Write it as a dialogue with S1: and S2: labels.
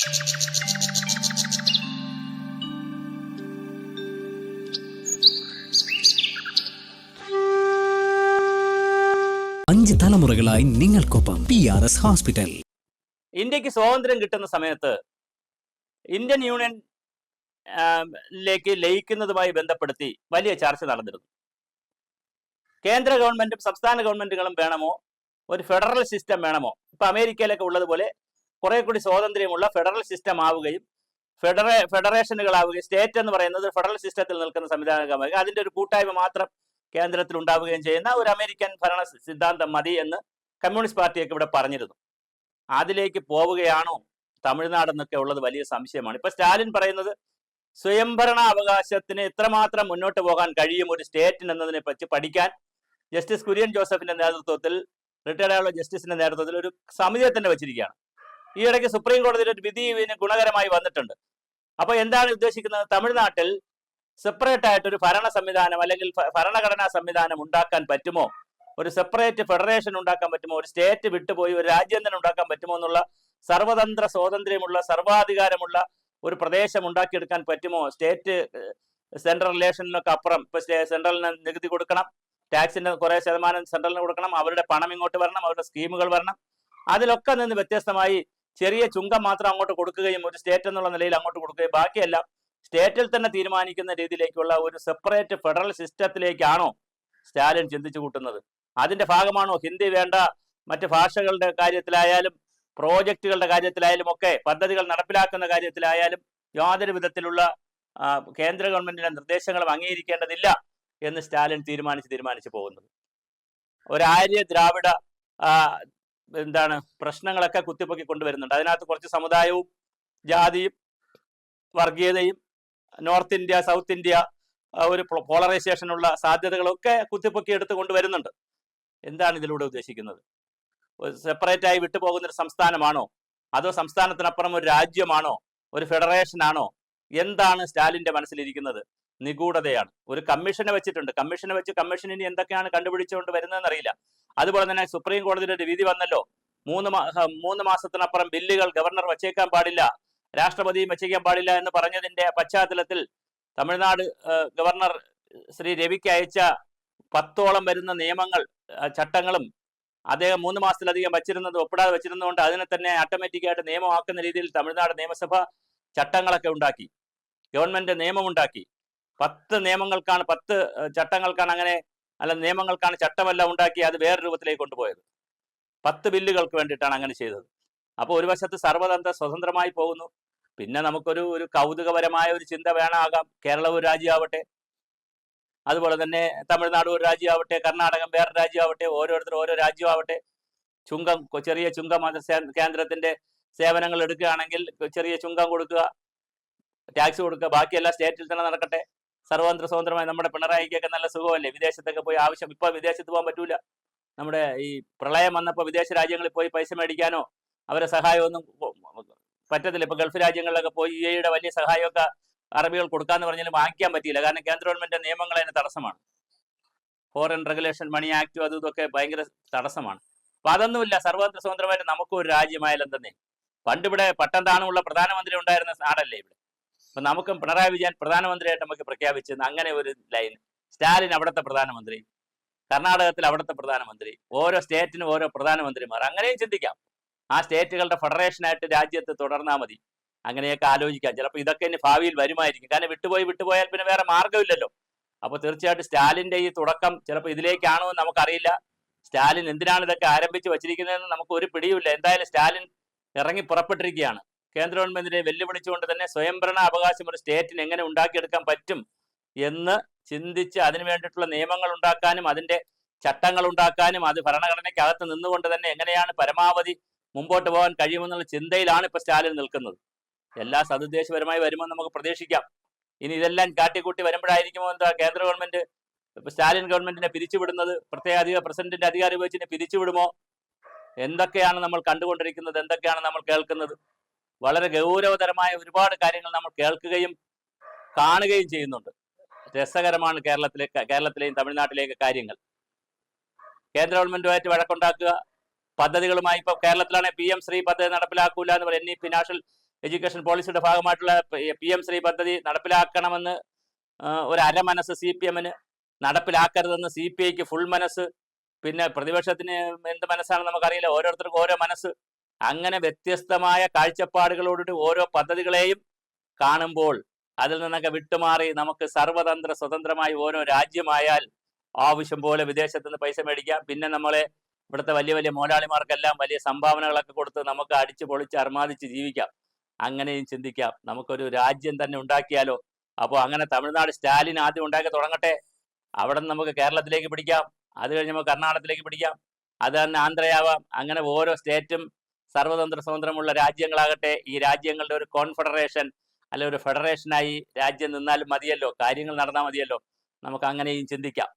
S1: അഞ്ച് തലമുറകളായി നിങ്ങൾക്കൊപ്പം പി ആർ എസ് ഹോസ്പിറ്റൽ
S2: ഇന്ത്യയ്ക്ക് സ്വാതന്ത്ര്യം കിട്ടുന്ന സമയത്ത് ഇന്ത്യൻ യൂണിയൻ ലേക്ക് ലയിക്കുന്നതുമായി ബന്ധപ്പെടുത്തി വലിയ ചർച്ച നടന്നിരുന്നു. കേന്ദ്ര ഗവൺമെന്റും സംസ്ഥാന ഗവൺമെന്റുകളും വേണമോ? ഒരു ഫെഡറൽ സിസ്റ്റം വേണമോ? ഇപ്പൊ അമേരിക്കയിലൊക്കെ ഉള്ളതുപോലെ കുറെ കൂടി സ്വാതന്ത്ര്യമുള്ള ഫെഡറൽ സിസ്റ്റം ആവുകയും ഫെഡറേ ഫെഡറേഷനുകളാവുകയും സ്റ്റേറ്റ് എന്ന് പറയുന്നത് ഫെഡറൽ സിസ്റ്റത്തിൽ നിൽക്കുന്ന സംവിധാനമാവുക അതിന്റെ ഒരു കൂട്ടായ്മ മാത്രം കേന്ദ്രത്തിൽ ഉണ്ടാവുകയും ചെയ്യുന്ന ഒരു അമേരിക്കൻ ഭരണ സിദ്ധാന്തം മതി എന്ന് കമ്മ്യൂണിസ്റ്റ് പാർട്ടിയൊക്കെ ഇവിടെ പറഞ്ഞിരുന്നു. അതിലേക്ക് പോവുകയാണോ? തമിഴ്നാട് എന്നൊക്കെ ഉള്ളത് വലിയ സംശയമാണ്. ഇപ്പൊ സ്റ്റാലിൻ പറയുന്നത് സ്വയംഭരണ അവകാശത്തിന് എത്രമാത്രം മുന്നോട്ട് പോകാൻ കഴിയും ഒരു സ്റ്റേറ്റിന് എന്നതിനെ പറ്റി പഠിക്കാൻ. ജസ്റ്റിസ് കുര്യൻ ജോസഫിന്റെ നേതൃത്വത്തിൽ റിട്ടയർഡ് ആയുള്ള ജസ്റ്റിസിന്റെ നേതൃത്വത്തിൽ ഒരു സമിതിയെ തന്നെ വെച്ചിരിക്കുകയാണ്. ഈ ഇടയ്ക്ക് സുപ്രീം കോടതിയുടെ ഒരു വിധി ഇതിന് ഗുണകരമായി വന്നിട്ടുണ്ട്. അപ്പൊ എന്താണ് ഉദ്ദേശിക്കുന്നത്? തമിഴ്നാട്ടിൽ സെപ്പറേറ്റ് ആയിട്ട് ഒരു ഭരണ സംവിധാനം അല്ലെങ്കിൽ ഭരണഘടനാ സംവിധാനം ഉണ്ടാക്കാൻ പറ്റുമോ? ഒരു സെപ്പറേറ്റ് ഫെഡറേഷൻ ഉണ്ടാക്കാൻ പറ്റുമോ? ഒരു സ്റ്റേറ്റ് വിട്ടുപോയി ഒരു രാജ്യം തന്നെ ഉണ്ടാക്കാൻ പറ്റുമോ എന്നുള്ള സർവതന്ത്ര സ്വാതന്ത്ര്യമുള്ള സർവാധികാരമുള്ള ഒരു പ്രദേശം ഉണ്ടാക്കിയെടുക്കാൻ പറ്റുമോ? സ്റ്റേറ്റ് സെൻട്രൽ റിലേഷനിലൊക്കെ അപ്പുറം. ഇപ്പൊ സെൻട്രലിന് നികുതി കൊടുക്കണം. ടാക്സിന്റെ കുറെ ശതമാനം സെൻട്രലിന് കൊടുക്കണം. അവരുടെ പണം ഇങ്ങോട്ട് വരണം. അവരുടെ സ്കീമുകൾ വരണം. അതിലൊക്കെ നിന്ന് വ്യത്യസ്തമായി ചെറിയ ചുങ്കം മാത്രം അങ്ങോട്ട് കൊടുക്കുകയും ഒരു സ്റ്റേറ്റ് എന്നുള്ള നിലയിൽ അങ്ങോട്ട് കൊടുക്കുകയും ബാക്കിയെല്ലാം സ്റ്റേറ്റിൽ തന്നെ തീരുമാനിക്കുന്ന രീതിയിലേക്കുള്ള ഒരു സെപ്പറേറ്റ് ഫെഡറൽ സിസ്റ്റത്തിലേക്കാണോ സ്റ്റാലിൻ ചിന്തിച്ചു കൂട്ടുന്നത്? അതിന്റെ ഭാഗമാണോ ഹിന്ദി വേണ്ട മറ്റ് ഭാഷകളുടെ കാര്യത്തിലായാലും പ്രോജക്റ്റുകളുടെ കാര്യത്തിലായാലും ഒക്കെ പദ്ധതികൾ നടപ്പിലാക്കുന്ന കാര്യത്തിലായാലും യാതൊരു വിധത്തിലുള്ള കേന്ദ്ര ഗവൺമെന്റിന്റെ നിർദ്ദേശങ്ങളും അംഗീകരിക്കേണ്ടതില്ല എന്ന് സ്റ്റാലിൻ തീരുമാനിച്ച് തീരുമാനിച്ചു പോകുന്നത്. ഒരു ആര്യ ദ്രാവിഡ എന്താണ് പ്രശ്നങ്ങളൊക്കെ കുത്തിപ്പൊക്കി കൊണ്ടുവരുന്നുണ്ട്. അതിനകത്ത് കുറച്ച് സമുദായവും ജാതിയും വർഗീയതയും നോർത്ത് ഇന്ത്യ സൗത്ത് ഇന്ത്യ ഒരു പോളറൈസേഷനുള്ള സാധ്യതകളൊക്കെ കുത്തിപ്പൊക്കി എടുത്ത് കൊണ്ടുവരുന്നുണ്ട്. എന്താണ് ഇതിലൂടെ ഉദ്ദേശിക്കുന്നത്? സെപ്പറേറ്റ് ആയി വിട്ടുപോകുന്ന ഒരു സംസ്ഥാനമാണോ? അതോ സംസ്ഥാനത്തിനപ്പുറം ഒരു രാജ്യമാണോ? ഒരു ഫെഡറേഷൻ ആണോ എന്താണ് സ്റ്റാലിന്റെ മനസ്സിലിരിക്കുന്നത്? നിഗൂഢതയാണ്. ഒരു കമ്മീഷനെ വെച്ചിട്ടുണ്ട്. കമ്മീഷനെ വെച്ച് കമ്മീഷൻ ഇനി എന്തൊക്കെയാണ് കണ്ടുപിടിച്ചുകൊണ്ട് വരുന്നതെന്ന് അറിയില്ല. അതുപോലെ തന്നെ സുപ്രീം കോടതിയുടെ ഒരു വിധി വന്നല്ലോ. മൂന്ന് മൂന്ന് മാസത്തിനപ്പുറം ബില്ലുകൾ ഗവർണർ വച്ചേക്കാൻ പാടില്ല. രാഷ്ട്രപതിയും വച്ചേക്കാൻ പാടില്ല എന്ന് പറഞ്ഞതിന്റെ പശ്ചാത്തലത്തിൽ തമിഴ്നാട് ഗവർണർ ശ്രീ രവിക്ക് അയച്ച പത്തോളം വരുന്ന നിയമങ്ങൾ ചട്ടങ്ങളും അദ്ദേഹം മൂന്ന് മാസത്തിലധികം വച്ചിരുന്നത് ഒപ്പിടാതെ വെച്ചിരുന്നതുകൊണ്ട് അതിനെ തന്നെ ഓട്ടോമാറ്റിക്കായിട്ട് നിയമമാക്കുന്ന രീതിയിൽ തമിഴ്നാട് നിയമസഭ ചട്ടങ്ങളൊക്കെ ഉണ്ടാക്കി. ഗവൺമെന്റ് നിയമമുണ്ടാക്കി. പത്ത് നിയമങ്ങൾക്കാണ് പത്ത് ചട്ടങ്ങൾക്കാണ് അങ്ങനെ അല്ല നിയമങ്ങൾക്കാണ് ചട്ടമെല്ലാം ഉണ്ടാക്കി അത് വേറെ രൂപത്തിലേക്ക് കൊണ്ടുപോയത്. പത്ത് ബില്ലുകൾക്ക് വേണ്ടിയിട്ടാണ് അങ്ങനെ ചെയ്തത്. അപ്പോൾ ഒരു വശത്ത് സർവതന്ത്ര സ്വതന്ത്രമായി പോകുന്നു. പിന്നെ നമുക്കൊരു ഒരു കൗതുകപരമായ ഒരു ചിന്ത വേണമാകാം. കേരളം ഒരു രാജ്യമാവട്ടെ. അതുപോലെ തന്നെ തമിഴ്നാട് ഒരു രാജ്യമാവട്ടെ. കർണാടകം വേറെ രാജ്യമാവട്ടെ. ഓരോരുത്തർ ഓരോ രാജ്യമാവട്ടെ. ചുങ്കം ചെറിയ ചുങ്കം കേന്ദ്രത്തിന്റെ സേവനങ്ങൾ എടുക്കുകയാണെങ്കിൽ ചെറിയ ചുങ്കം കൊടുക്കുക ടാക്സ് കൊടുക്കുക. ബാക്കിയെല്ലാം സ്റ്റേറ്റിൽ തന്നെ നടക്കട്ടെ. സർവതന്ത്ര സ്വതന്ത്രമായി നമ്മുടെ പിണറായിക്കൊക്കെ നല്ല സുഖമല്ലേ? വിദേശത്തൊക്കെ പോയി ആവശ്യം. ഇപ്പൊ വിദേശത്ത് പോകാൻ പറ്റൂല. നമ്മുടെ ഈ പ്രളയം വന്നപ്പോൾ വിദേശ രാജ്യങ്ങളിൽ പോയി പൈസ മേടിക്കാനോ അവരെ സഹായമൊന്നും പറ്റത്തില്ല. ഇപ്പൊ ഗൾഫ് രാജ്യങ്ങളിലൊക്കെ പോയി യു എയുടെ വലിയ സഹായമൊക്കെ അറബികൾ കൊടുക്കാന്ന് പറഞ്ഞാലും വാങ്ങിക്കാൻ പറ്റിയില്ല. കാരണം കേന്ദ്ര ഗവൺമെന്റ് നിയമങ്ങൾ അതിന് തടസ്സമാണ്. ഫോറിൻ റെഗുലേഷൻ മണി ആക്ടും അതും ഇതൊക്കെ ഭയങ്കര തടസ്സമാണ്. അപ്പൊ അതൊന്നുമില്ല. സർവതന്ത്ര സ്വതന്ത്രമായിട്ട് നമുക്കും ഒരു രാജ്യമായാലും തന്നെ പണ്ടിവിടെ പട്ടം താണുമുള്ള പ്രധാനമന്ത്രി ഉണ്ടായിരുന്ന നാടല്ലേ ഇവിടെ? അപ്പൊ നമുക്കും പിണറായി വിജയൻ പ്രധാനമന്ത്രിയായിട്ട് നമുക്ക് പ്രഖ്യാപിച്ച് അങ്ങനെ ഒരു ലൈൻ. സ്റ്റാലിൻ അവിടുത്തെ പ്രധാനമന്ത്രി കർണാടകത്തിൽ അവിടുത്തെ പ്രധാനമന്ത്രി ഓരോ സ്റ്റേറ്റിനും ഓരോ പ്രധാനമന്ത്രിമാർ. അങ്ങനെയും ചിന്തിക്കാം. ആ സ്റ്റേറ്റുകളുടെ ഫെഡറേഷനായിട്ട് രാജ്യത്ത് തുടർന്നാൽ മതി. അങ്ങനെയൊക്കെ ആലോചിക്കാം. ചിലപ്പോൾ ഇതൊക്കെ ഇനി ഭാവിയിൽ വരുമായിരിക്കും. കാരണം വിട്ടുപോയി വിട്ടുപോയാൽ പിന്നെ വേറെ മാർഗമില്ലല്ലോ. അപ്പൊ തീർച്ചയായിട്ടും സ്റ്റാലിന്റെ ഈ തുടക്കം ചിലപ്പോൾ ഇതിലേക്കാണോ എന്ന് നമുക്കറിയില്ല. സ്റ്റാലിൻ എന്തിനാണ് ഇതൊക്കെ ആരംഭിച്ച് വച്ചിരിക്കുന്നതെന്ന് നമുക്ക് ഒരു പിടിയുമില്ല. എന്തായാലും സ്റ്റാലിൻ ഇറങ്ങി പുറപ്പെട്ടിരിക്കുകയാണ്. കേന്ദ്ര ഗവൺമെന്റിനെ വെല്ലുവിളിച്ചുകൊണ്ട് തന്നെ സ്വയംഭരണ അവകാശം ഒരു സ്റ്റേറ്റിന് എങ്ങനെ ഉണ്ടാക്കിയെടുക്കാൻ പറ്റും എന്ന് ചിന്തിച്ച് അതിനു വേണ്ടിയിട്ടുള്ള നിയമങ്ങൾ ഉണ്ടാക്കാനും അതിന്റെ ചട്ടങ്ങൾ ഉണ്ടാക്കാനും അത് ഭരണഘടനയ്ക്കകത്ത് നിന്നുകൊണ്ട് തന്നെ എങ്ങനെയാണ് പരമാവധി മുമ്പോട്ട് പോകാൻ കഴിയുമെന്നുള്ള ചിന്തയിലാണ് ഇപ്പൊ സ്റ്റാലിൻ നിൽക്കുന്നത്. എല്ലാ സതുദ്ദേശപരമായി വരുമെന്ന് നമുക്ക് പ്രതീക്ഷിക്കാം. ഇനി ഇതെല്ലാം കാട്ടിക്കൂട്ടി വരുമ്പോഴായിരിക്കുമോ എന്താ കേന്ദ്ര ഗവൺമെന്റ്? സ്റ്റാലിൻ ഗവൺമെന്റിനെ പിരിച്ചുവിടുന്നത് പ്രത്യേക അധിക പ്രസിഡന്റിന്റെ അധികാരം ഉപയോഗിച്ച് പിരിച്ചുവിടുമോ? എന്തൊക്കെയാണ് നമ്മൾ കണ്ടുകൊണ്ടിരിക്കുന്നത്? എന്തൊക്കെയാണ് നമ്മൾ കേൾക്കുന്നത്? വളരെ ഗൗരവതരമായ ഒരുപാട് കാര്യങ്ങൾ നമ്മൾ കേൾക്കുകയും കാണുകയും ചെയ്യുന്നുണ്ട്. രസകരമാണ് കേരളത്തിലെ കേരളത്തിലെയും തമിഴ്നാട്ടിലെയൊക്കെ കാര്യങ്ങൾ. കേന്ദ്ര ഗവൺമെന്റുമായിട്ട് വഴക്കുണ്ടാക്കുക പദ്ധതികളുമായി ഇപ്പൊ കേരളത്തിലാണെങ്കിൽ പി എം ശ്രീ പദ്ധതി നടപ്പിലാക്കൂല എന്ന് പറയും ഇനി ഫിനാൻഷ്യൽ എഡ്യൂക്കേഷൻ പോളിസിയുടെ ഭാഗമായിട്ടുള്ള പി എം ശ്രീ പദ്ധതി നടപ്പിലാക്കണമെന്ന് ഒരു അരമനസ് സി പി എമ്മിന് നടപ്പിലാക്കരുതെന്ന് സി പി ഐക്ക് ഫുൾ മനസ്സ് പിന്നെ പ്രതിപക്ഷത്തിന് എന്ത് മനസ്സാണെന്ന് നമുക്കറിയില്ല. ഓരോരുത്തർക്കും ഓരോ മനസ്സ്. അങ്ങനെ വ്യത്യസ്തമായ കാഴ്ചപ്പാടുകളോടുകൂടി ഓരോ പദ്ധതികളെയും കാണുമ്പോൾ അതിൽ നിന്നൊക്കെ വിട്ടുമാറി നമുക്ക് സർവതന്ത്ര സ്വതന്ത്രമായി ഓരോ രാജ്യമായാൽ ആവശ്യം പോലെ വിദേശത്ത് നിന്ന് പൈസ മേടിക്കാം. പിന്നെ നമ്മളെ ഇവിടുത്തെ വലിയ വലിയ മോലാളിമാർക്കെല്ലാം വലിയ സംഭാവനകളൊക്കെ കൊടുത്ത് നമുക്ക് അടിച്ചു പൊളിച്ച് അർമാദിച്ച് ജീവിക്കാം. അങ്ങനെയും ചിന്തിക്കാം. നമുക്കൊരു രാജ്യം തന്നെ ഉണ്ടാക്കിയാലോ? അപ്പോൾ അങ്ങനെ തമിഴ്നാട് സ്റ്റാലിൻ ആദ്യം ഉണ്ടാക്കി തുടങ്ങട്ടെ. അവിടെ നിന്ന് നമുക്ക് കേരളത്തിലേക്ക് പിടിക്കാം. അത് കഴിഞ്ഞ് നമുക്ക് കർണാടകത്തിലേക്ക് പിടിക്കാം. അത് തന്നെ ആന്ധ്രയാവാം. അങ്ങനെ ഓരോ സ്റ്റേറ്റും സർവതന്ത്ര സ്വതന്ത്രമുള്ള രാജ്യങ്ങളാകട്ടെ ഈ രാജ്യങ്ങളുടെ ഒരു കോൺഫെഡറേഷൻ അല്ലെ ഒരു ഫെഡറേഷനായി രാജ്യം നിന്നാലും മതിയല്ലോ കാര്യങ്ങൾ നടന്നാൽ മതിയല്ലോ നമുക്ക് അങ്ങനെയും ചിന്തിക്കാം.